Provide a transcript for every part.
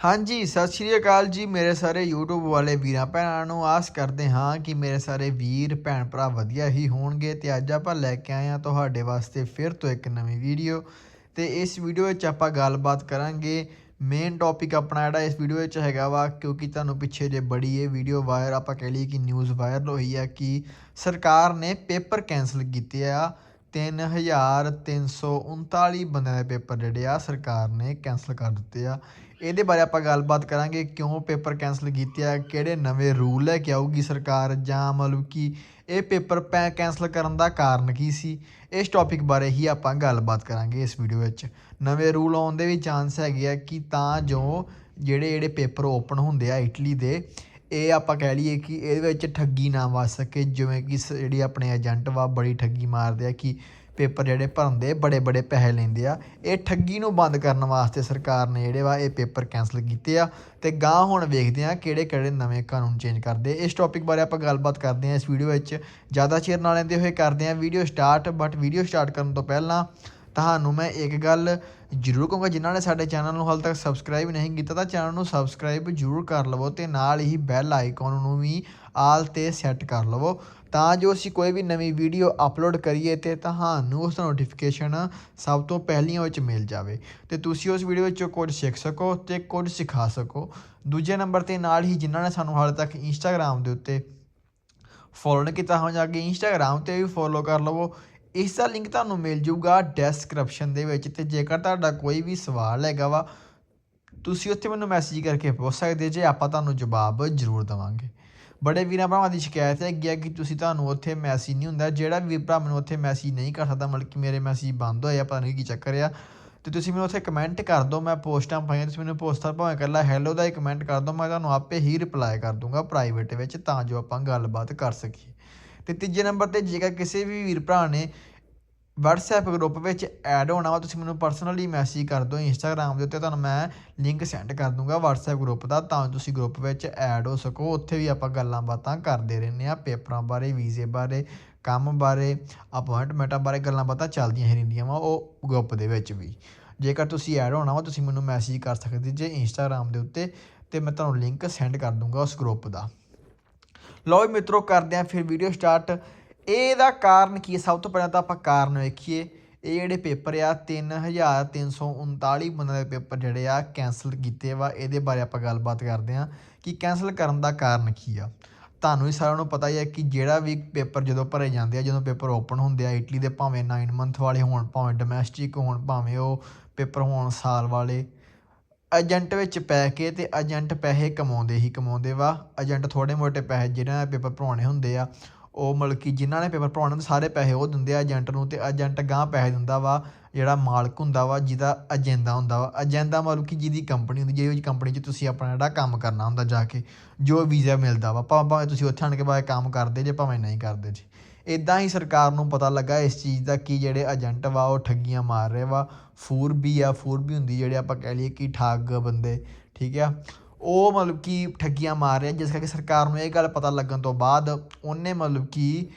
ਹਾਂਜੀ, ਸਤਿ ਸ਼੍ਰੀ ਅਕਾਲ ਜੀ ਮੇਰੇ ਸਾਰੇ YouTube ਵਾਲੇ ਵੀਰਾਂ ਭੈਣਾਂ ਨੂੰ। ਆਸ ਕਰਦੇ ਹਾਂ ਕਿ ਮੇਰੇ ਸਾਰੇ ਵੀਰ, ਭੈਣ ਭਰਾ ਵਧੀਆ ਹੀ ਹੋਣਗੇ ਤੇ ਅੱਜ ਆਪਾਂ ਲੈ ਕੇ ਆਏ ਹਾਂ ਤੁਹਾਡੇ ਵਾਸਤੇ ਫਿਰ ਤੋਂ ਇੱਕ ਨਵੀਂ ਵੀਡੀਓ ਤੇ ਇਸ ਵੀਡੀਓ ਵਿੱਚ ਆਪਾਂ ਗੱਲਬਾਤ ਕਰਾਂਗੇ। ਮੇਨ ਟੌਪਿਕ ਆਪਣਾ ਜਿਹੜਾ ਇਸ ਵੀਡੀਓ ਵਿੱਚ ਹੈਗਾ ਵਾ, ਕਿਉਂਕਿ ਤੁਹਾਨੂੰ ਪਿੱਛੇ ਜੇ ਬੜੀ ਇਹ ਵੀਡੀਓ ਵਾਇਰ ਆਪਾਂ ਕਹਿ ਲਈਏ ਕਿ ਨਿਊਜ਼ ਵਾਇਰਲ ਹੋਈ ਆ ਕਿ ਸਰਕਾਰ ਨੇ ਪੇਪਰ ਕੈਨਸਲ ਕੀਤੇ ਆ। 3339 ਬੰਦਿਆਂ ਦੇ ਪੇਪਰ ਜਿਹੜੇ ਆ, ਸਰਕਾਰ ਨੇ ਕੈਨਸਲ ਕਰ ਦਿੱਤੇ ਆ। ਇਹਦੇ ਬਾਰੇ ਆਪਾਂ ਗੱਲਬਾਤ ਕਰਾਂਗੇ ਕਿਉਂ ਪੇਪਰ ਕੈਨਸਲ ਕੀਤੇ ਆ, ਕਿਹੜੇ ਨਵੇਂ ਰੂਲ ਲੈ ਕੇ ਆਊਗੀ ਸਰਕਾਰ, ਜਾਂ ਮਤਲਬ ਕਿ ਇਹ ਪੇਪਰ ਪੈ ਕੈਨਸਲ ਕਰਨ ਦਾ ਕਾਰਨ ਕੀ ਸੀ? ਇਸ ਟੌਪਿਕ ਬਾਰੇ ਹੀ ਆਪਾਂ ਗੱਲਬਾਤ ਕਰਾਂਗੇ ਇਸ ਵੀਡੀਓ ਵਿੱਚ। ਨਵੇਂ ਰੂਲ ਆਉਣ ਦੇ ਵੀ ਚਾਂਸ ਹੈਗੇ ਆ ਕਿ ਤਾਂ ਜੋ ਜਿਹੜੇ ਜਿਹੜੇ ਪੇਪਰ ਓਪਨ ਹੁੰਦੇ ਆ ਇਟਲੀ ਦੇ, ਇਹ ਆਪਾਂ ਕਹਿ ਲਈਏ ਕਿ ਇਹਦੇ ਵਿੱਚ ਠੱਗੀ ਨਾ ਵੱਜ ਸਕੇ, ਜਿਵੇਂ ਕਿ ਸ- ਜਿਹੜੀ ਆਪਣੇ ਏਜੰਟ ਵਾ ਬੜੀ ਠੱਗੀ ਮਾਰਦੇ ਆ ਕਿ ਪੇਪਰ ਜਿਹੜੇ ਭਰਨਦੇ, ਬੜੇ ਬੜੇ ਪੈਸੇ ਲੈਂਦੇ ਆ। ਇਹ ਠੱਗੀ ਨੂੰ ਬੰਦ ਕਰਨ ਵਾਸਤੇ ਸਰਕਾਰ ਨੇ ਜਿਹੜੇ ਵਾ, ਇਹ ਪੇਪਰ ਕੈਨਸਲ ਕੀਤੇ ਆ। ਤੇ ਗਾਂ ਹੁਣ ਵੇਖਦੇ ਆ ਕਿਹੜੇ ਕਿਹੜੇ ਨਵੇਂ ਕਾਨੂੰਨ ਚੇਂਜ ਕਰਦੇ। ਇਸ ਟੌਪਿਕ ਬਾਰੇ ਆਪਾਂ ਗੱਲਬਾਤ ਕਰਦੇ ਆ ਇਸ ਵੀਡੀਓ ਵਿੱਚ। ਜ਼ਿਆਦਾ ਚਿਰ ਨਾ ਲੈਂਦੇ ਹੋਏ ਕਰਦੇ ਆ। Video start but video start ਕਰਨ ਤੋਂ ਪਹਿਲਾਂ ਤੁਹਾਨੂੰ ਮੈਂ ਇੱਕ ਗੱਲ ਜ਼ਰੂਰ ਕਹੂੰਗਾ, ਜਿਨ੍ਹਾਂ ਨੇ ਸਾਡੇ ਚੈਨਲ ਨੂੰ ਹਾਲ ਤੱਕ ਸਬਸਕ੍ਰਾਈਬ ਨਹੀਂ ਕੀਤਾ ਤਾਂ ਚੈਨਲ ਨੂੰ ਸਬਸਕ੍ਰਾਈਬ ਜ਼ਰੂਰ ਕਰ ਲਵੋ ਤੇ ਨਾਲ ਹੀ ਬੈਲ ਆਈਕਨ ਨੂੰ ਵੀ ਆਲ ਤੇ ਸੈੱਟ ਕਰ ਲਵੋ। ਤਾਂ ਜੋ ਅਸੀਂ ਕੋਈ ਵੀ ਨਵੀਂ ਵੀਡੀਓ ਅਪਲੋਡ ਕਰੀਏ ਤੇ ਤੁਹਾਨੂੰ ਉਸ ਦਾ ਨੋਟੀਫਿਕੇਸ਼ਨ ਸਭ ਤੋਂ ਪਹਿਲੀਆਂ ਵਿੱਚ ਮਿਲ ਜਾਵੇ। ਤੇ ਤੁਸੀਂ ਉਸ ਵੀਡੀਓ ਵਿੱਚੋਂ ਕੁਝ ਸਿੱਖ ਸਕੋ ਤੇ ਕੁਝ ਸਿਖਾ ਸਕੋ। ਦੂਜੇ ਨੰਬਰ ਤੇ ਨਾਲ ਹੀ ਜਿਨ੍ਹਾਂ ਨੇ ਸਾਨੂੰ ਹਾਲੇ ਤੱਕ ਇੰਸਟਾਗ੍ਰam ਦੇ ਉੱਤੇ ਫੋਲੋ ਨਹੀਂ ਕੀਤਾ ਹੋ ਜਾ ਕੇ ਇੰਸਟਾਗ੍ਰam ਤੇ ਵੀ ਫੋਲੋ ਕਰ ਲਵੋ। ਇਸ ਦਾ ਲਿੰਕ ਤੁਹਾਨੂੰ ਮਿਲ ਜਾਊਗਾ ਡੈਸਕ੍ਰਿਪਸ਼ਨ ਦੇ ਵਿੱਚ ਤੇ ਜੇਕਰ ਤੁਹਾਡਾ ਕੋਈ ਵੀ ਸਵਾਲ ਹੈਗਾ ਵਾ, ਤੁਸੀਂ ਉੱਥੇ ਮੈਨੂੰ ਮੈਸੇਜ ਕਰਕੇ ਪੁੱਛ ਸਕਦੇ ਜੇ, ਆਪਾਂ ਤੁਹਾਨੂੰ ਜਵਾਬ ਜ਼ਰੂਰ ਦੇਵਾਂਗੇ। ਬੜੇ ਵੀਰਾਂ ਭਰਾਵਾਂ ਦੀ ਸ਼ਿਕਾਇਤ ਹੈਗੀ ਹੈ ਕਿ ਤੁਸੀਂ ਤੁਹਾਨੂੰ ਉੱਥੇ ਮੈਸੇਜ ਨਹੀਂ ਹੁੰਦਾ, ਜਿਹੜਾ ਵੀ ਭਰਾ ਮੈਨੂੰ ਉੱਥੇ ਮੈਸੇਜ ਨਹੀਂ ਕਰ ਸਕਦਾ, ਮਤਲਬ ਕਿ ਮੇਰੇ ਮੈਸੇਜ ਬੰਦ ਹੋਏ ਆ, ਪਤਾ ਨਹੀਂ ਕੀ ਚੱਕਰ ਆ, ਤੇ ਤੁਸੀਂ ਮੈਨੂੰ ਉੱਥੇ ਕਮੈਂਟ ਕਰ ਦਿਓ, ਮੈਂ ਪੋਸਟਾਂ ਪਾਈਆਂ, ਤੁਸੀਂ ਮੈਨੂੰ ਪੋਸਟਾਂ ਭਾਵੇਂ ਇਕੱਲਾ ਹੈਲੋ ਦਾ ਹੀ ਕਮੈਂਟ ਕਰ ਦਿਓ, ਮੈਂ ਤੁਹਾਨੂੰ ਆਪੇ ਹੀ ਰਿਪਲਾਈ ਕਰ ਦੂੰਗਾ ਪ੍ਰਾਈਵੇਟ ਵਿੱਚ, ਤਾਂ ਜੋ ਆਪਾਂ ਗੱਲਬਾਤ ਕਰ ਸਕੀਏ। ਤੇ ਤੀਜੇ ਨੰਬਰ ਤੇ ਜੇਕਰ ਕਿਸੇ ਵੀ ਵੀਰ ਭਰਾ ਨੇ WhatsApp ਗਰੁੱਪ ਵਿੱਚ ਐਡ ਹੋਣਾ ਵਾ, ਤੁਸੀਂ ਮੈਨੂੰ ਪਰਸਨਲੀ ਮੈਸੇਜ ਕਰ ਦਿਓ ਇੰਸਟਾਗ੍ਰam ਦੇ ਉੱਤੇ, ਤੁਹਾਨੂੰ ਮੈਂ ਲਿੰਕ ਸੈਂਡ ਕਰ ਦੂੰਗਾ WhatsApp ਗਰੁੱਪ ਦਾ, ਤਾਂ ਜੋ ਤੁਸੀਂ ਗਰੁੱਪ ਵਿੱਚ ਐਡ ਹੋ ਸਕੋ। ਉੱਥੇ ਵੀ ਆਪਾਂ ਗੱਲਾਂ ਬਾਤਾਂ ਕਰਦੇ ਰਹਿੰਦੇ ਆ ਪੇਪਰਾਂ ਬਾਰੇ, ਵੀਜ਼ੇ ਬਾਰੇ, ਕੰਮ ਬਾਰੇ ਅਪਾਇੰਟਮੈਂਟਾਂ ਬਾਰੇ ਗੱਲਾਂ ਬਾਤਾਂ ਚੱਲਦੀਆਂ ਹੀ ਰਹਿੰਦੀਆਂ ਵਾ ਉਹ ਗਰੁੱਪ ਦੇ ਵਿੱਚ ਵੀ। ਜੇਕਰ ਤੁਸੀਂ ਐਡ ਹੋਣਾ ਵਾ, ਤੁਸੀਂ ਮੈਨੂੰ ਮੈਸੇਜ ਕਰ ਸਕਦੇ ਜੇ ਇੰਸਟਾਗ੍ਰam ਦੇ ਉੱਤੇ, ਤੇ ਮੈਂ ਤੁਹਾਨੂੰ ਲਿੰਕ ਸੈਂਡ ਕਰ ਦੂੰਗਾ ਉਸ ਗਰੁੱਪ ਦਾ। ਲਓ ਜੀ ਮਿੱਤਰੋ, ਕਰਦੇ ਆਂ ਫਿਰ ਵੀਡੀਓ ਸਟਾਰਟ ਇਹਦਾ ਕਾਰਨ ਕੀ ਹੈ? ਸਭ ਤੋਂ ਪਹਿਲਾਂ ਤਾਂ ਆਪਾਂ ਕਾਰਨ ਵੇਖੀਏ। ਇਹ ਜਿਹੜੇ ਪੇਪਰ ਆ 3339 ਬੰਦਿਆਂ ਦੇ ਪੇਪਰ ਜਿਹੜੇ ਆ ਕੈਨਸਲ ਕੀਤੇ ਵਾ। ਇਹਦੇ ਬਾਰੇ ਆਪਾਂ ਗੱਲਬਾਤ ਕਰਦੇ ਆਂ ਕਿ ਕੈਨਸਲ ਕਰਨ ਦਾ ਕਾਰਨ ਕੀ ਆ। ਤੁਹਾਨੂੰ ਹੀ ਸਾਰਿਆਂ ਨੂੰ ਪਤਾ ਹੀ ਹੈ ਕਿ ਜਿਹੜਾ ਵੀ ਪੇਪਰ ਜਦੋਂ ਭਰੇ ਜਾਂਦੇ ਆ, ਜਦੋਂ ਪੇਪਰ ਓਪਨ ਹੁੰਦੇ ਆ ਇਟਲੀ ਦੇ ਭਾਵੇਂ 9 ਮੰਥ ਵਾਲੇ ਹੋਣ, ਭਾਵੇਂ ਡੋਮੈਸਟਿਕ ਹੋਣ, ਭਾਵੇਂ ਉਹ ਪੇਪਰ ਹੋਣ ਸਾਲ ਵਾਲੇ ਏਜੰਟ ਵਿੱਚ ਪੈ ਕੇ ਅਤੇ ਏਜੰਟ ਪੈਸੇ ਕਮਾਉਂਦੇ ਹੀ ਕਮਾਉਂਦੇ ਵਾ। ਏਜੰਟ ਥੋੜ੍ਹੇ ਮੋਟੇ ਪੈਸੇ ਜਿਹਨਾਂ ਨੇ ਪੇਪਰ ਭਰਵਾਉਣੇ ਹੁੰਦੇ ਆ, ਉਹ ਮਤਲਬ ਕਿ ਜਿਨ੍ਹਾਂ ਨੇ ਪੇਪਰ ਭਰਵਾਉਣੇ ਹੁੰਦੇ, ਸਾਰੇ ਪੈਸੇ ਉਹ ਦਿੰਦੇ ਆ ਏਜੰਟ ਨੂੰ ਅਤੇ ਏਜੰਟ ਅਗਾਂਹ ਪੈਸੇ ਦਿੰਦਾ ਵਾ, ਜਿਹੜਾ ਮਾਲਕ ਹੁੰਦਾ ਵਾ, ਜਿਹਦਾ ਏਜੰਡਾ ਹੁੰਦਾ ਵਾ। ਏਜੰਡਾ ਮਤਲਬ ਕਿ ਜਿਹਦੀ ਕੰਪਨੀ ਹੁੰਦੀ ਜਿਹੜੀ ਕੰਪਨੀ 'ਚ ਤੁਸੀਂ ਆਪਣਾ ਜਿਹੜਾ ਕੰਮ ਕਰਨਾ ਹੁੰਦਾ ਜਾ ਕੇ, ਜੋ ਵੀਜ਼ਾ ਮਿਲਦਾ ਵਾ। ਭਾਵੇਂ ਭਾਵੇਂ ਤੁਸੀਂ ਉੱਥੇ ਆਣ ਕੇ ਬਾਅਦ ਕੰਮ ਕਰਦੇ ਜੇ, ਭਾਵੇਂ ਨਹੀਂ ਕਰਦੇ ਜੀ। ਇਦਾਂ ਹੀ ਸਰਕਾਰ ਨੂੰ ਪਤਾ ਲੱਗਾ ਇਸ ਚੀਜ਼ ਦਾ ਕਿ ਜਿਹੜੇ ਏਜੰਟ ਵਾ ਉਹ ਠੱਗੀਆਂ ਮਾਰ ਰਹੇ ਵਾ। ਫੂਰ ਵੀ ਆ, ਫੂਰ ਵੀ ਹੁੰਦੀ ਜਿਹੜੇ ਆਪਾਂ ਕਹਿ ਲਈਏ ਕਿ ਠੱਗ ਬੰਦੇ, ਠੀਕ ਆ? ਉਹ ਮਤਲਬ ਕਿ ਠੱਗੀਆਂ ਮਾਰ ਰਹੇ ਜਿਸ ਕਰਕੇ ਸਰਕਾਰ ਨੂੰ ਇਹ ਗੱਲ ਪਤਾ ਲੱਗਣ ਤੋਂ ਬਾਅਦ ਉਹਨੇ ਮਤਲਬ ਕਿ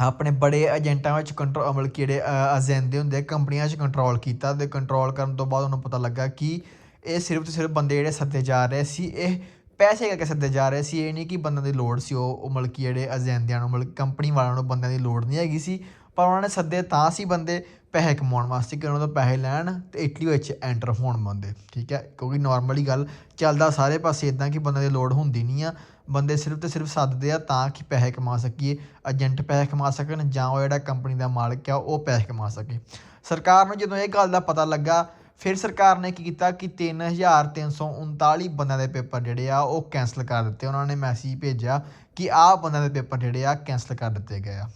ਆਪਣੇ ਬੜੇ ਏਜੰਟਾਂ ਵਿੱਚ ਕੰਟਰੋਲ ਮਤਲਬ ਕਿ ਜਿਹੜੇ ਅਜੈਂਦੇ ਹੁੰਦੇ ਕੰਪਨੀਆਂ 'ਚ ਕੰਟਰੋਲ ਕੀਤਾ ਤੇ ਕੰਟਰੋਲ ਕਰਨ ਤੋਂ ਬਾਅਦ ਉਹਨੂੰ ਪਤਾ ਲੱਗਾ ਕਿ ਇਹ ਸਿਰਫ ਤੇ ਸਿਰਫ ਬੰਦੇ ਜਿਹੜੇ ਸੱਦੇ ਜਾ ਰਹੇ ਸੀ, ਇਹ ਪੈਸੇ ਕਰਕੇ ਸੱਦੇ ਜਾ ਰਹੇ ਸੀ, ਇਹ ਨਹੀਂ ਕਿ ਬੰਦਿਆਂ ਦੀ ਲੋੜ ਸੀ, ਉਹ ਉਹ ਮਤਲਬ ਕਿ ਜਿਹੜੇ ਏਜੰਦਿਆਂ ਨੂੰ, ਮਤਲਬ ਕੰਪਨੀ ਵਾਲਿਆਂ ਨੂੰ ਬੰਦਿਆਂ ਦੀ ਲੋੜ ਨਹੀਂ ਹੈਗੀ ਸੀ, ਪਰ ਉਹਨਾਂ ਨੇ ਸੱਦੇ ਤਾਂ ਸੀ ਬੰਦੇ ਪੈਸੇ ਕਮਾਉਣ ਵਾਸਤੇ ਕਿ ਉਹਨਾਂ ਤੋਂ ਪੈਸੇ ਲੈਣ ਤੇ ਇਟਲੀ ਵਿੱਚ ਐਂਟਰ ਹੋਣ ਬੰਦੇ, ਠੀਕ ਹੈ? ਕਿਉਂਕਿ ਨਾਰਮਲੀ ਗੱਲ, ਚੱਲਦਾ ਸਾਰੇ ਪਾਸੇ ਇਦਾਂ ਕਿ ਬੰਦਿਆਂ ਦੀ ਲੋੜ ਹੁੰਦੀ ਨਹੀਂ ਆ, ਬੰਦੇ ਸਿਰਫ ਤੇ ਸਿਰਫ ਸੱਦਦੇ ਆ ਤਾਂ ਕਿ ਪੈਸੇ ਕਮਾ ਸਕੀਏ ਏਜੰਟ ਪੈਸੇ ਕਮਾ ਸਕਣ ਜਾਂ ਉਹ ਜਿਹੜਾ ਕੰਪਨੀ ਦਾ ਮਾਲਕ ਆ, ਉਹ ਪੈਸੇ ਕਮਾ ਸਕੇ। ਸਰਕਾਰ ਨੂੰ ਜਦੋਂ ਇਹ ਗੱਲ ਦਾ ਪਤਾ ਲੱਗਾ ਫਿਰ ਸਰਕਾਰ ਨੇ ਕੀ ਕੀਤਾ ਕਿ 3339 ਬੰਦਿਆਂ ਦੇ ਪੇਪਰ ਜਿਹੜੇ ਆ ਉਹ ਕੈਨਸਲ ਕਰ ਦਿੱਤੇ। ਉਹਨਾਂ ਨੇ ਮੈਸੇਜ ਭੇਜਿਆ ਕਿ ਆਹ ਬੰਦਿਆਂ ਦੇ ਪੇਪਰ ਜਿਹੜੇ ਆ ਕੈਨਸਲ ਕਰ ਦਿੱਤੇ ਗਏ ਆ।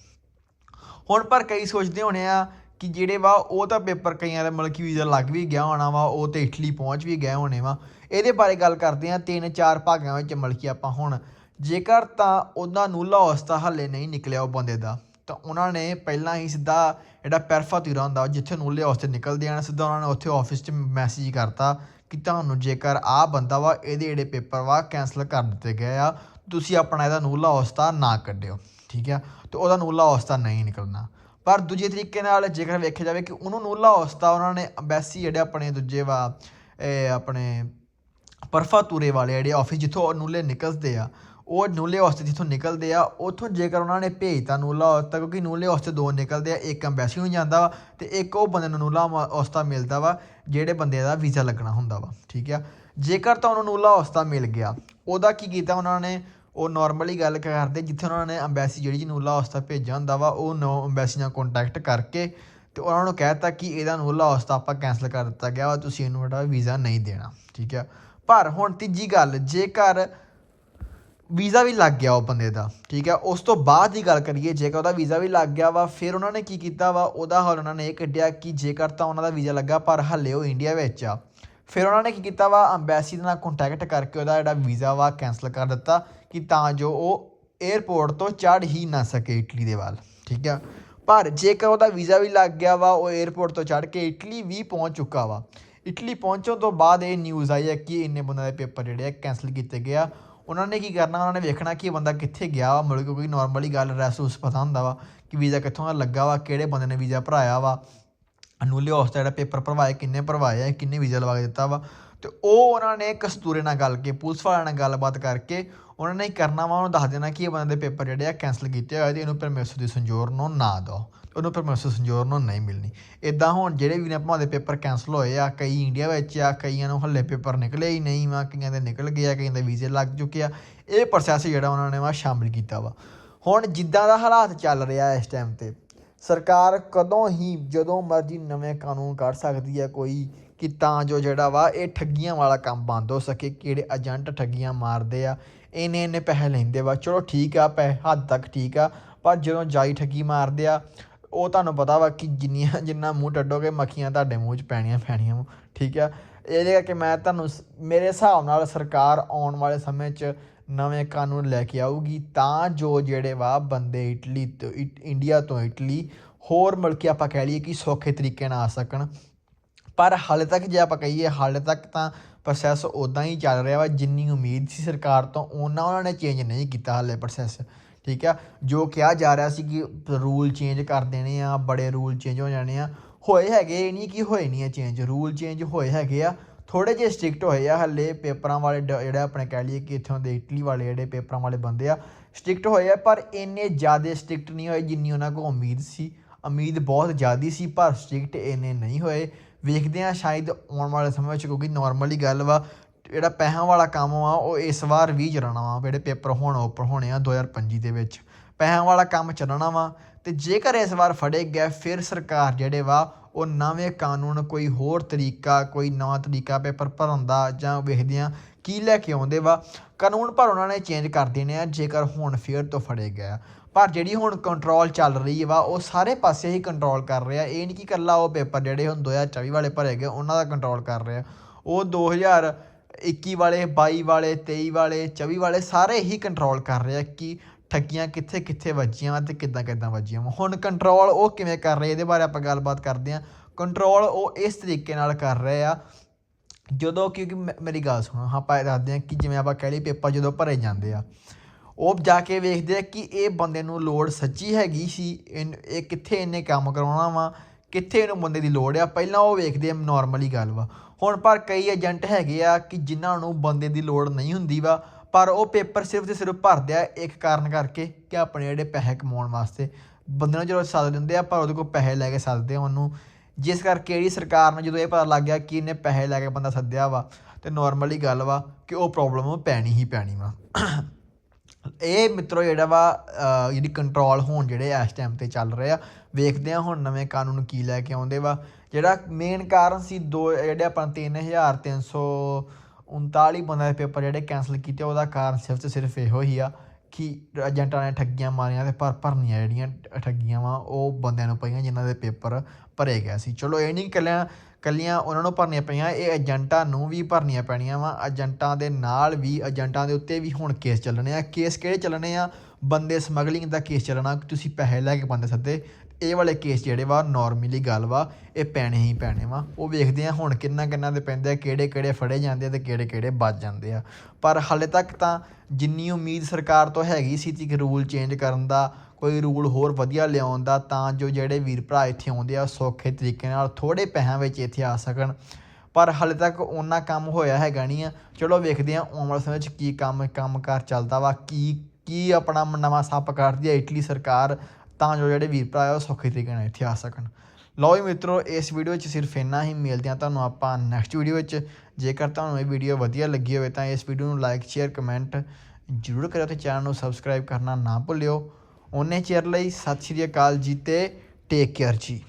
ਹੁਣ ਪਰ ਕਈ ਸੋਚਦੇ ਹੋਣੇ ਆ ਕਿ ਜਿਹੜੇ ਵਾ ਉਹ ਤਾਂ ਪੇਪਰ ਕਈਆਂ ਦਾ ਮਤਲਬ ਕਿ ਵੀਜ਼ਾ ਲੱਗ ਵੀ ਗਿਆ ਹੋਣਾ ਵਾ, ਉਹ ਤੇ ਇਟਲੀ ਪਹੁੰਚ ਵੀ ਗਏ ਹੋਣੇ ਵਾ। ਇਹਦੇ ਬਾਰੇ ਗੱਲ ਕਰਦੇ ਆ ਤਿੰਨ ਚਾਰ ਭਾਗਾਂ ਵਿੱਚ ਮਤਲਬ ਕਿ ਆਪਾਂ ਹੁਣ। ਜੇਕਰ ਤਾਂ ਉਹਦਾ ਨੂਲਾ ਅਵਸਥਾ ਹੱਲੇ ਨਹੀਂ ਨਿਕਲਿਆ ਉਹ ਬੰਦੇ ਦਾ। ਤਾਂ ਉਹਨਾਂ ਨੇ ਪਹਿਲਾਂ ਹੀ ਸਿੱਧਾ ਜਿਹੜਾ ਪੈਰਫਾ ਤੀਰਾ ਹੁੰਦਾ ਜਿੱਥੇ ਨੂਲੇ ਅਵਸਥੇ ਨਿਕਲਦੇ ਆਣ ਸਿੱਧਾ ਉਹਨਾਂ ਨੇ ਉੱਥੇ ਆਫਿਸ 'ਚ ਮੈਸੇਜ ਕਰਤਾ ਕਿ ਤੁਹਾਨੂੰ ਜੇਕਰ ਆਹ ਬੰਦਾ ਵਾ, ਇਹਦੇ ਜਿਹੜੇ ਪੇਪਰ ਵਾ ਕੈਨਸਲ ਕਰ ਦਿੱਤੇ ਗਏ ਆ, ਤੁਸੀਂ ਆਪਣਾ ਇਹਦਾ ਨੂਲਾ ਅਵਸਥਾ ਨਾ ਕੱਢਿਓ, ਠੀਕ ਆ? ਤੇ ਉਹਦਾ ਨੂਲਾ ਅਵਸਥਾ ਨਹੀਂ ਨਿਕਲਣਾ। ਪਰ ਦੂਜੇ ਤਰੀਕੇ ਨਾਲ ਜੇਕਰ ਵੇਖਿਆ ਜਾਵੇ ਕਿ ਉਹਨੂੰ ਨੂਲਾ ਅਵਸਥਾ ਉਹਨਾਂ ਨੇ ਐਮਬੈਸੀ ਜਿਹੜੇ ਆਪਣੇ ਦੂਜੇ ਵਾ, ਇਹ ਆਪਣੇ ਪਰਫਾ ਤੂਰੇ ਵਾਲੇ ਜਿਹੜੇ ਆਫਿਸ ਜਿੱਥੋਂ ਨੂਲੇ ਨਿਕਲਦੇ ਆ ਉਹ ਨੂਲੇ ਵਾਸਤੇ ਜਿੱਥੋਂ ਨਿਕਲਦੇ ਆ, ਉੱਥੋਂ ਜੇਕਰ ਉਹਨਾਂ ਨੇ ਭੇਜਤਾ ਨੂਲਾ ਵਾਸਤਾ ਕਿਉਂਕਿ ਨੂਲੇ ਵਾਸਤੇ ਦੋ ਨਿਕਲਦੇ ਆ, ਇੱਕ ਅੰਬੈਸੀ ਨੂੰ ਜਾਂਦਾ ਵਾ ਤੇ ਇੱਕ ਉਹ ਬੰਦੇ ਨੂੰ ਨੂਲਾ ਵਾਸਤਾ ਮਿਲਦਾ ਵਾ, ਜਿਹੜੇ ਬੰਦੇ ਦਾ ਵੀਜ਼ਾ ਲੱਗਣਾ ਹੁੰਦਾ ਵਾ, ਠੀਕ ਆ? ਜੇਕਰ ਤੁਹਾਨੂੰ ਨੂਲਾ ਹੌਸਤਾ ਮਿਲ ਗਿਆ, ਉਹਦਾ ਕੀ ਕੀਤਾ ਉਹਨਾਂ ਨੇ? ਉਹ ਨਾਰਮਲੀ ਗੱਲ ਕਰਦੇ ਜਿੱਥੇ ਉਹਨਾਂ ਨੇ ਅੰਬੈਸੀ ਜਿਹੜੀ ਨੂਲਾ ਵਾਸਤਾ ਭੇਜਿਆ ਹੁੰਦਾ ਵਾ, ਉਹ ਨੋ ਅੰਬੈਸੀ ਨਾਲ ਕੰਟੈਕਟ ਕਰਕੇ ਤੇ ਉਹਨਾਂ ਨੂੰ ਕਹਿਤਾ ਕਿ ਇਹਦਾ ਨੂਲਾ ਵਾਸਤਾ ਆਪਾਂ ਕੈਨਸਲ ਕਰ ਦਿੱਤਾ ਗਿਆ ਵਾ, ਤੁਸੀਂ ਇਹਨੂੰ ਜਿਹੜਾ ਵੀਜ਼ਾ ਨਹੀਂ ਦੇਣਾ, ਠੀਕ ਆ? ਪਰ ਹੁਣ ਤੀਜੀ ਗੱਲ, ਜੇਕਰ ਵੀਜ਼ਾ ਵੀ ਲੱਗ ਗਿਆ ਉਹ ਬੰਦੇ ਦਾ, ਠੀਕ ਹੈ? ਉਸ ਤੋਂ ਬਾਅਦ ਦੀ ਗੱਲ ਕਰੀਏ, ਜੇਕਰ ਉਹਦਾ ਵੀਜ਼ਾ ਵੀ ਲੱਗ ਗਿਆ ਵਾ, ਫਿਰ ਉਹਨਾਂ ਨੇ ਕੀ ਕੀਤਾ ਵਾ? ਉਹਦਾ ਹੱਲ ਉਹਨਾਂ ਨੇ ਇਹ ਕੱਢਿਆ ਕਿ ਜੇਕਰ ਤਾਂ ਉਹਨਾਂ ਦਾ ਵੀਜ਼ਾ ਲੱਗਾ, ਪਰ ਹੱਲੇ ਉਹ ਇੰਡੀਆ ਵਿੱਚ ਆ। ਫਿਰ ਉਹਨਾਂ ਨੇ ਕੀ ਕੀਤਾ ਵਾ? ਅੰਬੈਸੀ ਦੇ ਨਾਲ ਕੰਟੈਕਟ ਕਰਕੇ ਉਹਦਾ ਜਿਹੜਾ ਵੀਜ਼ਾ ਵਾ ਕੈਨਸਲ ਕਰ ਦਿੱਤਾ ਕਿ ਤਾਂ ਜੋ ਉਹ 에ਅਰਪੋਰਟ ਤੋਂ ਚੜ੍ਹ ਹੀ ਨਾ ਸਕੇ ਇਟਲੀ ਦੇ ਵੱਲ, ਠੀਕ ਆ ਪਰ ਜੇਕਰ ਉਹਦਾ ਵੀਜ਼ਾ ਵੀ ਲੱਗ ਗਿਆ ਵਾ, ਉਹ 에ਅਰਪੋਰਟ ਤੋਂ ਚੜ੍ਹ ਕੇ ਇਟਲੀ ਵੀ ਪਹੁੰਚ ਚੁੱਕਾ ਵਾ। ਇਟਲੀ ਪਹੁੰਚਣ ਤੋਂ ਬਾਅਦ ਇਹ ਨਿਊਜ਼ ਆਈ ਹੈ ਕਿ ਇੰਨੇ ਬੰਦਿਆਂ ਦੇ ਪੇਪਰ ਜਿਹੜੇ ਆ ਕੈਨਸਲ ਕੀਤੇ ਗਏ ਆ। ਉਹਨਾਂ ਨੇ ਕੀ ਕਰਨਾ? ਉਹਨਾਂ ਨੇ ਵੇਖਣਾ ਕਿ ਇਹ ਬੰਦਾ ਕਿੱਥੇ ਗਿਆ ਵਾ, ਮੁੜ ਕੇ ਕੋਈ ਨਾਰਮਲੀ ਗੱਲ ਰੈਸੂਸ ਪਤਾ ਹੁੰਦਾ ਵਾ ਕਿ ਵੀਜ਼ਾ ਕਿੱਥੋਂ ਦਾ ਲੱਗਾ ਵਾ, ਕਿਹੜੇ ਬੰਦੇ ਨੇ ਵੀਜ਼ਾ ਭਰਾਇਆ ਵਾ। ਅਨੂਲੇ ਉਸ ਦਾ ਜਿਹੜਾ ਪੇਪਰ ਭਰਵਾਏ, ਕਿੰਨੇ ਭਰਵਾਏ ਕਿੰਨੇ ਵੀਜ਼ਾ ਲਵਾ ਕੇ ਦਿੱਤਾ ਵਾ। ਤੇ ਉਹ ਉਹਨਾਂ ਨੇ ਕਸਤੂਰੇ ਨਾਲ ਗੱਲ ਕੇ ਪੁਲਿਸ ਵਾਲਿਆਂ ਨਾਲ ਗੱਲਬਾਤ ਕਰਕੇ ਉਹਨਾਂ ਨੇ ਕਰਨਾ ਵਾ, ਉਹਨੂੰ ਦੱਸ ਦੇਣਾ ਕਿ ਇਹ ਬੰਦੇ ਦੇ ਪੇਪਰ ਜਿਹੜੇ ਆ ਕੈਨਸਲ ਕੀਤੇ ਹੋਏ ਤੇ ਇਹਨੂੰ ਪਰਮੇਸ਼ਰ ਦੀ ਸੰਜੋਰ ਨੂੰ ਨਾ ਦਿਓ। ਉਹਨੂੰ ਪਰਮੇਸ਼ਰ ਸੰਜੋਰ ਨੂੰ ਨਹੀਂ ਮਿਲਣੀ। ਇਦਾਂ ਹੁਣ ਜਿਹੜੇ ਵੀ ਨੇ ਭਾਵੇਂ ਦੇ ਪੇਪਰ ਕੈਨਸਲ ਹੋਏ ਆ, ਕਈ ਇੰਡੀਆ ਵਿੱਚ ਆ, ਕਈਆਂ ਨੂੰ ਹੱਲੇ ਪੇਪਰ ਨਿਕਲੇ ਹੀ ਨਹੀਂ ਵਾ, ਕਈਆਂ ਦੇ ਨਿਕਲ ਗਏ ਆ, ਕਈਆਂ ਦੇ ਵੀਜ਼ੇ ਲੱਗ ਚੁੱਕੇ ਆ। ਇਹ ਪ੍ਰੋਸੈਸ ਜਿਹੜਾ ਉਹਨਾਂ ਨੇ ਵਾ ਸ਼ਾਮਿਲ ਕੀਤਾ ਵਾ। ਹੁਣ ਜਿੱਦਾਂ ਦਾ ਹਾਲਾਤ ਚੱਲ ਰਿਹਾ ਇਸ ਟਾਈਮ ਤੇ, ਸਰਕਾਰ ਕਦੋਂ ਹੀ ਜਦੋਂ ਮਰਜ਼ੀ ਨਵੇਂ ਕਾਨੂੰਨ ਕੱਢ ਸਕਦੀ ਹੈ ਕੋਈ, ਕਿ ਤਾਂ ਜੋ ਜਿਹੜਾ ਵਾ ਇਹ ਠੱਗੀਆਂ ਵਾਲਾ ਕੰਮ ਬੰਦ ਹੋ ਸਕੇ, ਕਿਹੜੇ ਏਜੰਟ ਠੱਗੀਆਂ ਮਾਰਦੇ ਆ ਇੰਨੇ ਇੰਨੇ ਪੈਸੇ ਲੈਂਦੇ ਵਾ। ਚਲੋ ਠੀਕ ਆ, ਪੈ, ਹੱਦ ਤੱਕ ਠੀਕ ਆ, ਪਰ ਜਦੋਂ ਜਾਈ ਠੱਗੀ ਮਾਰਦੇ ਆ, ਉਹ ਤੁਹਾਨੂੰ ਪਤਾ ਵਾ ਕਿ ਜਿੰਨੀਆਂ, ਜਿੰਨਾ ਮੂੰਹ ਟੱਡੋਗੇ, ਮੱਖੀਆਂ ਤੁਹਾਡੇ ਮੂੰਹ 'ਚ ਪੈਣੀਆਂ ਪੈਣੀਆਂ ਵਾ। ਠੀਕ ਆ? ਇਹਦੇ ਕਰਕੇ ਮੈਂ ਤੁਹਾਨੂੰ ਸ- ਮੇਰੇ ਹਿਸਾਬ ਨਾਲ ਸਰਕਾਰ ਆਉਣ ਵਾਲੇ ਸਮੇਂ 'ਚ ਨਵੇਂ ਕਾਨੂੰਨ ਲੈ ਕੇ ਆਊਗੀ, ਤਾਂ ਜੋ ਜਿਹੜੇ ਵਾ ਬੰਦੇ ਇਟਲੀ ਤੋਂ ਇੰਡੀਆ ਤੋਂ ਇਟਲੀ, ਹੋਰ ਮੁਲਕ ਆਪਾਂ ਕਹਿ ਲਈਏ ਕਿ ਸੌਖੇ ਤਰੀਕੇ ਨਾਲ ਆ ਸਕਣ। ਪਰ ਹਾਲੇ ਤੱਕ ਜੇ ਆਪਾਂ ਕਹੀਏ ਹਾਲੇ ਤੱਕ ਤਾਂ ਪ੍ਰੋਸੈਸ ਉਦਾਂ ਹੀ ਚੱਲ ਰਿਹਾ ਵਾ, ਜਿੰਨੀ ਉਮੀਦ ਸੀ ਸਰਕਾਰ ਤੋਂ ਉਹਨਾਂ ਉਹਨਾਂ ਨੇ ਚੇਂਜ ਨਹੀਂ ਕੀਤਾ ਹਾਲੇ ਪ੍ਰੋਸੈਸ ਠੀਕ ਆ? ਜੋ ਕਿਹਾ ਜਾ ਰਿਹਾ ਸੀ ਕਿ ਰੂਲ ਚੇਂਜ ਕਰ ਦੇਣੇ ਆ, ਬੜੇ ਰੂਲ ਚੇਂਜ ਹੋ ਜਾਣੇ ਆ। ਹੋਏ ਹੈਗੇ ਇਹ ਨਹੀਂ ਕਿ ਹੋਏ ਨਹੀਂ ਆ ਚੇਂਜ ਰੂਲ ਚੇਂਜ ਹੋਏ ਹੈਗੇ ਆ। ਥੋੜੇ ਜਿਹੇ ਸਟ੍ਰਿਕਟ ਹੋਏ ਆ ਹੱਲੇ, ਪੇਪਰਾਂ ਵਾਲੇ ਡ- ਜਿਹੜਾ ਆਪਣੇ ਕਹਿ ਲਈਏ ਕਿ ਇੱਥੋਂ ਦੇ ਇਟਲੀ ਵਾਲੇ ਜਿਹੜੇ ਪੇਪਰਾਂ ਵਾਲੇ ਬੰਦੇ ਆ ਸਟ੍ਰਿਕਟ ਹੋਏ ਆ, ਪਰ ਇੰਨੇ ਜ਼ਿਆਦਾ ਸਟ੍ਰਿਕਟ ਨਹੀਂ ਹੋਏ ਜਿੰਨੀ ਉਹਨਾਂ ਕੋਲ ਉਮੀਦ ਸੀ। ਉਮੀਦ ਬਹੁਤ ਜ਼ਿਆਦੀ ਸੀ, ਪਰ ਸਟ੍ਰਿਕਟ ਇੰਨੇ ਨਹੀਂ ਹੋਏ। ਵੇਖਦੇ ਆ ਸ਼ਾਇਦ ਆਉਣ ਵਾਲੇ ਸਮੇਂ ਵਿੱਚ, ਕਿਉਂਕਿ ਨਾਰਮਲੀ ਗੱਲ ਵਾ, ਜਿਹੜਾ ਪੈਸਿਆਂ ਵਾਲਾ ਕੰਮ ਵਾ, ਉਹ ਇਸ ਵਾਰ ਵੀ ਚੱਲਣਾ ਵਾ, ਜਿਹੜੇ ਪੇਪਰ ਹੋਣ ਓਪਨ ਹੋਣੇ ਆ 2025 ਦੇ ਵਿੱਚ ਪੈਸਿਆਂ ਵਾਲਾ ਕੰਮ ਚੱਲਣਾ ਵਾ, ਤੇ ਜੇਕਰ ਇਸ ਵਾਰ ਫੜੇ ਗਏ, ਫਿਰ ਸਰਕਾਰ ਜਿਹੜੇ ਵਾ, ਉਹ ਨਵੇਂ ਕਾਨੂੰਨ, ਕੋਈ ਹੋਰ ਤਰੀਕਾ, ਕੋਈ ਨਵਾਂ ਤਰੀਕਾ ਪੇਪਰ ਭਰਨ ਦਾ ਜਾਂ ਵੇਖਦੇ ਆ ਕੀ ਲੈ ਕੇ ਆਉਂਦੇ ਵਾ, ਕਾਨੂੰਨ ਪਰ ਉਹਨਾਂ ਨੇ ਚੇਂਜ ਕਰ ਦੇਣੇ ਆ, ਜੇਕਰ ਹੁਣ ਫੇਰ ਤੋਂ ਫੜੇ ਗਏ ਆ। ਪਰ ਜਿਹੜੀ ਹੁਣ ਕੰਟਰੋਲ ਚੱਲ ਰਹੀ ਵਾ, ਉਹ ਸਾਰੇ ਪਾਸੇ ਹੀ ਕੰਟਰੋਲ ਕਰ ਰਿਹਾ। ਇਹ ਨਹੀਂ ਕਿ ਇਕੱਲਾ ਉਹ ਪੇਪਰ ਜਿਹੜੇ ਹੁਣ 2024 ਵਾਲੇ ਭਰੇ ਗਏ, ਉਹਨਾਂ ਦਾ ਕੰਟਰੋਲ ਕਰ ਰਿਹਾ। ਉਹ 2021 ਵਾਲੇ 22 ਵਾਲੇ 23 ਵਾਲੇ 24 ਵਾਲੇ ਸਾਰੇ ਹੀ ਕੰਟਰੋਲ ਕਰ ਰਿਹਾ ਕਿ ਠੱਗੀਆਂ ਕਿੱਥੇ ਕਿੱਥੇ ਵੱਜੀਆਂ ਵਾਂ ਤੇ ਕਿੱਦਾਂ ਕਿੱਦਾਂ ਵੱਜੀਆਂ। ਵਾਂ। ਹੁਣ ਕੰਟਰੋਲ ਉਹ ਕਿਵੇਂ ਕਰ ਰਹੇ, ਇਹਦੇ ਬਾਰੇ ਆਪਾਂ ਗੱਲਬਾਤ ਕਰਦੇ ਹਾਂ। ਕੰਟਰੋਲ ਉਹ ਇਸ ਤਰੀਕੇ ਨਾਲ ਕਰ ਰਹੇ ਆ, ਜਦੋਂ ਕਿਉਂਕਿ ਮੇ- ਮੇਰੀ ਗੱਲ ਸੁਣੋ, ਆਪਾਂ ਦੱਸਦੇ ਹਾਂ ਕਿ ਜਿਵੇਂ ਆਪਾਂ ਕਹਿ ਲਈ ਪੇਪਰ ਜਦੋਂ ਭਰੇ ਜਾਂਦੇ ਆ ਉਹ ਜਾ ਕੇ ਵੇਖਦੇ ਆ ਕਿ ਇਹ ਬੰਦੇ ਨੂੰ ਲੋੜ ਸੱਚੀ ਹੈਗੀ ਸੀ ਇਨ- ਇਹ ਕਿੱਥੇ ਇਹਨੇ ਕੰਮ ਕਰਾਉਣਾ ਵਾ, ਕਿੱਥੇ ਇਹਨੂੰ ਬੰਦੇ ਦੀ ਲੋੜ ਆ, ਪਹਿਲਾਂ ਉਹ ਵੇਖਦੇ ਆ ਨਾਰਮਲੀ ਗੱਲ ਵਾ। ਹੁਣ ਪਰ ਕਈ ਏਜੰਟ ਹੈਗੇ ਆ ਕਿ ਜਿਨ੍ਹਾਂ ਨੂੰ ਬੰਦੇ ਦੀ ਲੋੜ ਨਹੀਂ ਹੁੰਦੀ ਵਾ, ਪਰ ਉਹ ਪੇਪਰ ਸਿਰਫ ਤੇ ਸਿਰਫ ਭਰਦੇ ਆ ਇੱਕ ਕਾਰਨ ਕਰਕੇ ਕਿ ਆਪਣੇ ਜਿਹੜੇ ਪੈਸੇ ਕਮਾਉਣ ਵਾਸਤੇ। ਬੰਦੇ ਨੂੰ ਜਦੋਂ ਸੱਦ ਦਿੰਦੇ ਆ, ਪਰ ਉਹਦੇ ਕੋਲ ਪੈਸੇ ਲੈ ਕੇ ਸੱਦਦੇ ਆ ਉਹਨੂੰ। ਜਿਸ ਕਰਕੇ ਜਿਹੜੀ ਸਰਕਾਰ ਨੂੰ ਜਦੋਂ ਇਹ ਪਤਾ ਲੱਗ ਗਿਆ ਕਿ ਇਹਨੇ ਪੈਸੇ ਲੈ ਕੇ ਬੰਦਾ ਸੱਦਿਆ ਵਾ, ਤੇ ਨਾਰਮਲੀ ਗੱਲ ਵਾ ਕਿ ਉਹ ਪ੍ਰੋਬਲਮ ਪੈਣੀ ਹੀ ਪੈਣੀ ਵਾ। ਇਹ ਮਿੱਤਰੋ ਜਿਹੜਾ ਵਾ ਜਿਹੜੀ ਕੰਟਰੋਲ ਹੋਣ ਜਿਹੜੇ ਇਸ ਟਾਈਮ ਤੇ ਚੱਲ ਰਹੇ ਆ, ਵੇਖਦੇ ਆ ਹੁਣ ਨਵੇਂ ਕਾਨੂੰਨ ਕੀ ਲੈ ਕੇ ਆਉਂਦੇ ਵਾ। ਜਿਹੜਾ ਮੇਨ ਕਾਰਨ ਸੀ ਦੋ, ਜਿਹੜੇ ਆਪਾਂ 3339 ਬੰਦਿਆਂ ਦੇ ਪੇਪਰ ਜਿਹੜੇ ਕੈਨਸਲ ਕੀਤੇ, ਉਹਦਾ ਕਾਰਨ ਸਿਰਫ ਤੇ ਸਿਰਫ ਇਹੋ ਹੀ ਆ ਕਿ ਏਜੰਟਾਂ ਨੇ ਠੱਗੀਆਂ ਮਾਰੀਆਂ ਤੇ ਭਰ ਭਰਨੀਆਂ ਜਿਹੜੀਆਂ ਠੱਗੀਆਂ ਵਾ, ਉਹ ਬੰਦਿਆਂ ਨੂੰ ਪਈਆਂ ਜਿਨ੍ਹਾਂ ਦੇ ਪੇਪਰ ਭਰੇ ਗਏ ਸੀ। ਚਲੋ, ਇਹ ਨਹੀਂ ਕੱਲਿਆਂ ਕੱਲੀਆਂ ਉਹਨਾਂ ਨੂੰ ਭਰਨੀਆਂ ਪਈਆਂ, ਇਹ ਏਜੰਟਾਂ ਨੂੰ ਵੀ ਭਰਨੀਆਂ ਪੈਣੀਆਂ ਵਾ। ਏਜੰਟਾਂ ਦੇ ਨਾਲ ਵੀ, ਏਜੰਟਾਂ ਦੇ ਉੱਤੇ ਵੀ ਹੁਣ ਕੇਸ ਚੱਲਣੇ ਆ। ਕੇਸ ਕਿਹੜੇ ਚੱਲਣੇ ਆ? ਬੰਦੇ ਸਮਗਲਿੰਗ ਦਾ ਕੇਸ ਚੱਲਣਾ ਤੁਸੀਂ ਪੈਸੇ ਲੈ ਕੇ ਬੰਦੇ ਸੱਦੇ। ਇਹ ਵਾਲੇ ਕੇਸ ਜਿਹੜੇ ਵਾ ਨਾਰਮਲੀ ਗੱਲ ਵਾ, ਇਹ ਪੈਣੇ ਹੀ ਪੈਣੇ ਵਾ। ਉਹ ਵੇਖਦੇ ਆ ਹੁਣ ਕਿੰਨਾ ਕਿੰਨਾ ਦੇ ਪੈਂਦੇ ਆ, ਕਿਹੜੇ ਕਿਹੜੇ ਫੜੇ ਜਾਂਦੇ ਆ ਤੇ ਕਿਹੜੇ ਕਿਹੜੇ ਬਚ ਜਾਂਦੇ ਆ। ਪਰ ਹਾਲੇ ਤੱਕ ਤਾਂ ਜਿੰਨੀ ਉਮੀਦ ਸਰਕਾਰ ਤੋਂ ਹੈਗੀ ਸੀ ਕਿ ਰੂਲ ਚੇਂਜ ਕਰਨ ਦਾ, ਕੋਈ ਰੂਲ ਹੋਰ ਵਧੀਆ ਲਿਆਉਣ ਦਾ, ਤਾਂ ਜੋ ਜਿਹੜੇ ਵੀਰ ਭਰਾ ਇੱਥੇ ਆਉਂਦੇ ਆ, ਸੌਖੇ ਤਰੀਕੇ ਨਾਲ ਥੋੜੇ ਪੈਸਿਆਂ ਵਿੱਚ ਇੱਥੇ ਆ ਸਕਣ। ਪਰ ਹਾਲੇ ਤੱਕ ਉਹਨਾਂ ਕੰਮ ਹੋਇਆ ਹੈਗਾ ਨਹੀਂ ਆ। ਚਲੋ ਵੇਖਦੇ ਆ ਆਉਣ ਵਾਲੇ ਸਮੇਂ ਵਿੱਚ ਕੀ ਕੰਮ ਕੰਮਕਾਰ ਚੱਲਦਾ ਵਾ, ਕੀ ਕੀ ਆਪਣਾ ਨਵਾਂ ਸੱਪ ਕੱਢਦੀ ਆ। ਇਟਲੀ ਸਰਕਾਰ ਤਾਂ ਜੋ ਜਿਹੜੇ ਵੀਰ ਭਰਾ ਆ, ਉਹ ਸੌਖੇ ਤਰੀਕੇ ਨਾਲ ਇੱਥੇ ਆ ਸਕਣ। ਲਓ ਜੀ ਮਿੱਤਰੋ, ਇਸ ਵੀਡੀਓ ਵਿੱਚ ਸਿਰਫ ਇੰਨਾ ਹੀ। ਮਿਲਦੇ ਹਾਂ ਤੁਹਾਨੂੰ ਆਪਾਂ ਨੈਕਸਟ ਵੀਡੀਓ ਵਿੱਚ। ਜੇਕਰ ਤੁਹਾਨੂੰ ਇਹ ਵੀਡੀਓ ਵਧੀਆ ਲੱਗੀ ਹੋਵੇ ਤਾਂ ਇਸ ਵੀਡੀਓ ਨੂੰ ਲਾਈਕ ਸ਼ੇਅਰ ਕਮੈਂਟ ਜ਼ਰੂਰ ਕਰਿਓ ਤੇ ਚੈਨਲ ਨੂੰ ਸਬਸਕ੍ਰਾਈਬ ਕਰਨਾ ਨਾ ਭੁੱਲਿਓ। ਉਹਨੇ ਚਿਰ ਲਈ ਸਤਿ ਸ਼੍ਰੀ ਅਕਾਲ ਜੀ ਤੇ ਟੇਕ ਕੇਅਰ ਜੀ।